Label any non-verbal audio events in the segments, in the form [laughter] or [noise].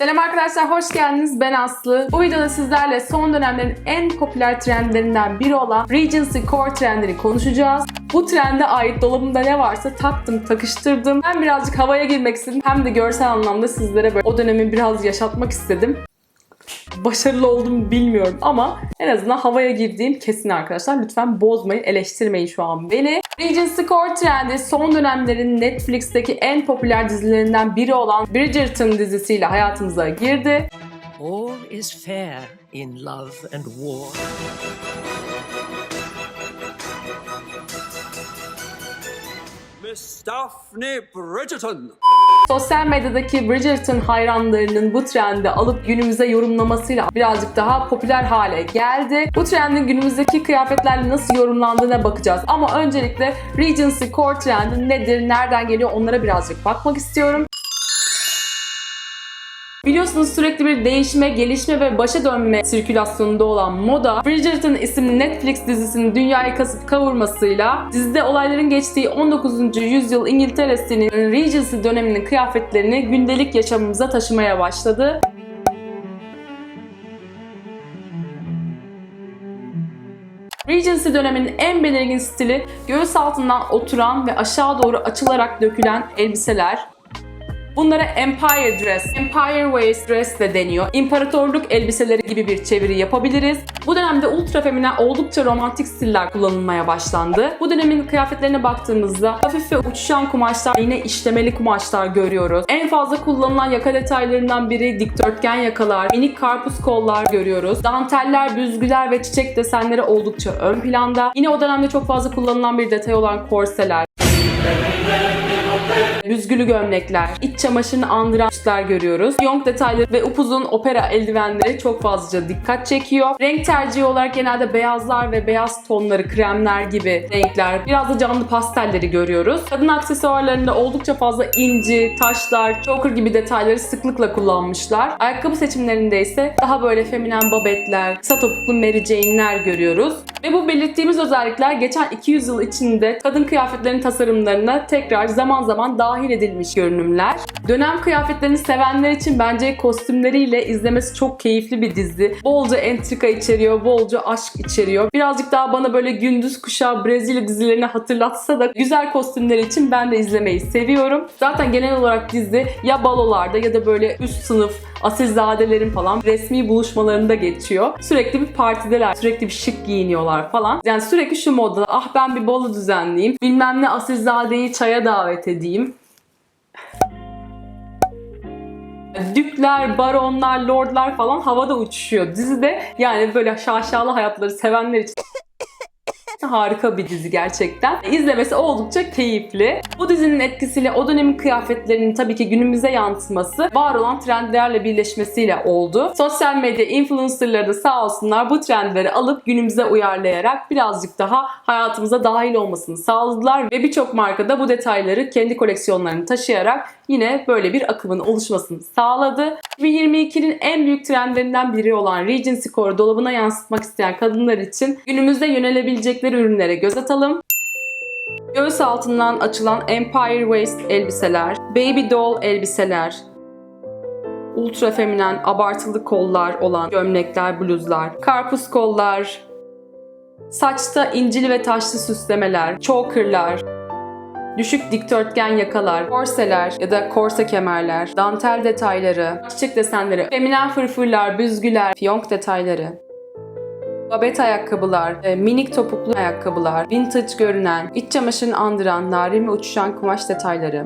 Selam arkadaşlar, hoş geldiniz. Ben Aslı. Bu videoda sizlerle son dönemlerin en popüler trendlerinden biri olan Regency Core trendini konuşacağız. Bu trende ait dolabımda ne varsa taktım, takıştırdım. Hem birazcık havaya girmek istedim hem de görsel anlamda sizlere böyle o dönemi biraz yaşatmak istedim. Başarılı oldum bilmiyorum ama en azından havaya girdiğim kesin arkadaşlar. Lütfen bozmayın, eleştirmeyin şu an beni. Regency Core trendi son dönemlerin Netflix'teki en popüler dizilerinden biri olan Bridgerton dizisiyle hayatımıza girdi. All is fair in love and war. Miss Daphne Bridgerton. Sosyal medyadaki Bridgerton hayranlarının bu trendi alıp günümüze yorumlamasıyla birazcık daha popüler hale geldi. Bu trendin günümüzdeki kıyafetlerle nasıl yorumlandığına bakacağız. Ama öncelikle Regency Core trendi nedir, nereden geliyor onlara birazcık bakmak istiyorum. Biliyorsunuz sürekli bir değişme, gelişme ve başa dönme sirkülasyonunda olan moda, Bridgerton isimli Netflix dizisinin dünyayı kasıp kavurmasıyla dizide olayların geçtiği 19. yüzyıl İngiltere'sinin Regency döneminin kıyafetlerini gündelik yaşamımıza taşımaya başladı. Regency döneminin en belirgin stili göğüs altından oturan ve aşağı doğru açılarak dökülen elbiseler, Bunlara Empire Dress, Empire Waist Dress de deniyor. İmparatorluk elbiseleri gibi bir çeviri yapabiliriz. Bu dönemde ultra feminen oldukça romantik stiller kullanılmaya başlandı. Bu dönemin kıyafetlerine baktığımızda hafif ve uçuşan kumaşlar, yine işlemeli kumaşlar görüyoruz. En fazla kullanılan yaka detaylarından biri dikdörtgen yakalar, minik karpuz kollar görüyoruz. Danteller, büzgüler ve çiçek desenleri oldukça ön planda. Yine o dönemde çok fazla kullanılan bir detay olan korseler, büzgülü gömlekler, iç çamaşırını andıran üstler görüyoruz. Yonk detayları ve upuzun opera eldivenleri çok fazlaca dikkat çekiyor. Renk tercihi olarak genelde beyazlar ve beyaz tonları, kremler gibi renkler, biraz da canlı pastelleri görüyoruz. Kadın aksesuarlarında oldukça fazla inci, taşlar, choker gibi detayları sıklıkla kullanmışlar. Ayakkabı seçimlerinde ise daha böyle feminen babetler, kısa topuklu Mary Jane'ler görüyoruz. Ve bu belirttiğimiz özellikler geçen 200 yıl içinde kadın kıyafetlerinin tasarımlarına tekrar zaman zaman dahil edilmiş görünümler. Dönem kıyafetlerini sevenler için bence kostümleriyle izlemesi çok keyifli bir dizi. Bolca entrika içeriyor, bolca aşk içeriyor. Birazcık daha bana böyle gündüz kuşağı Brezilya dizilerini hatırlatsa da güzel kostümler için ben de izlemeyi seviyorum. Zaten genel olarak dizi ya balolarda ya da böyle üst sınıf asilzadelerin falan resmi buluşmalarında geçiyor. Sürekli bir partideler, sürekli bir şık giyiniyorlar falan. Yani sürekli şu modda ah ben bir balo düzenleyeyim, bilmem ne asilzadeyi çaya davet edeyim. [laughs] Dükler, baronlar, lordlar falan havada uçuşuyor dizide. Yani böyle şaşalı hayatları sevenler için Harika bir dizi gerçekten. İzlemesi oldukça keyifli. Bu dizinin etkisiyle o dönemin kıyafetlerinin tabii ki günümüze yansıması var olan trendlerle birleşmesiyle oldu. Sosyal medya influencerları da sağ olsunlar bu trendleri alıp günümüze uyarlayarak birazcık daha hayatımıza dahil olmasını sağladılar ve birçok marka da bu detayları kendi koleksiyonlarını taşıyarak yine böyle bir akımın oluşmasını sağladı. 2022'nin en büyük trendlerinden biri olan Regency Core dolabına yansıtmak isteyen kadınlar için günümüzde yönelebilecekleri ürünlere göz atalım. Göğüs altından açılan Empire Waist elbiseler, Baby Doll elbiseler, ultra feminen abartılı kollar olan gömlekler, bluzlar, karpuz kollar, saçta incili ve taşlı süslemeler, chokerlar, düşük dikdörtgen yakalar, korseler ya da korse kemerler, dantel detayları, çiçek desenleri, feminen fırfırlar, büzgüler, fiyonk detayları, babet ayakkabılar, e, minik topuklu ayakkabılar, vintage görünen, iç çamaşırını andıran narin ve uçuşan kumaş detayları,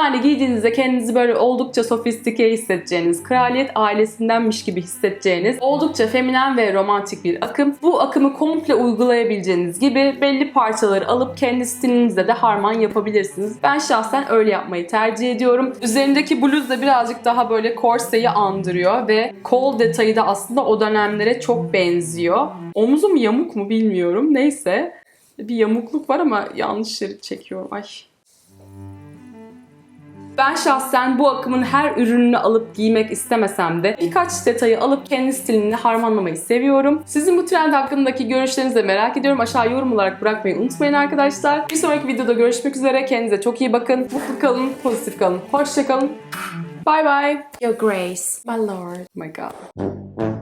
Yani giydiğinizde kendinizi böyle oldukça sofistike hissedeceğiniz, kraliyet ailesindenmiş gibi hissedeceğiniz oldukça feminen ve romantik bir akım. Bu akımı komple uygulayabileceğiniz gibi belli parçaları alıp kendi stilinizle de harman yapabilirsiniz. Ben şahsen öyle yapmayı tercih ediyorum. Üzerindeki bluz da birazcık daha böyle korseyi andırıyor ve kol detayı da aslında o dönemlere çok benziyor. Omuzum yamuk mu bilmiyorum. Neyse. Bir yamukluk var ama yanlış yeri çekiyorum. Ay Ben şahsen bu akımın her ürününü alıp giymek istemesem de birkaç detayı alıp kendi stilimle harmanlamayı seviyorum. Sizin bu trend hakkındaki görüşlerinizi de merak ediyorum. Aşağı yorum olarak bırakmayı unutmayın arkadaşlar. Bir sonraki videoda görüşmek üzere. Kendinize çok iyi bakın. Mutlu kalın, pozitif kalın. Hoşçakalın. Bye bye. Your Grace, my lord. My god.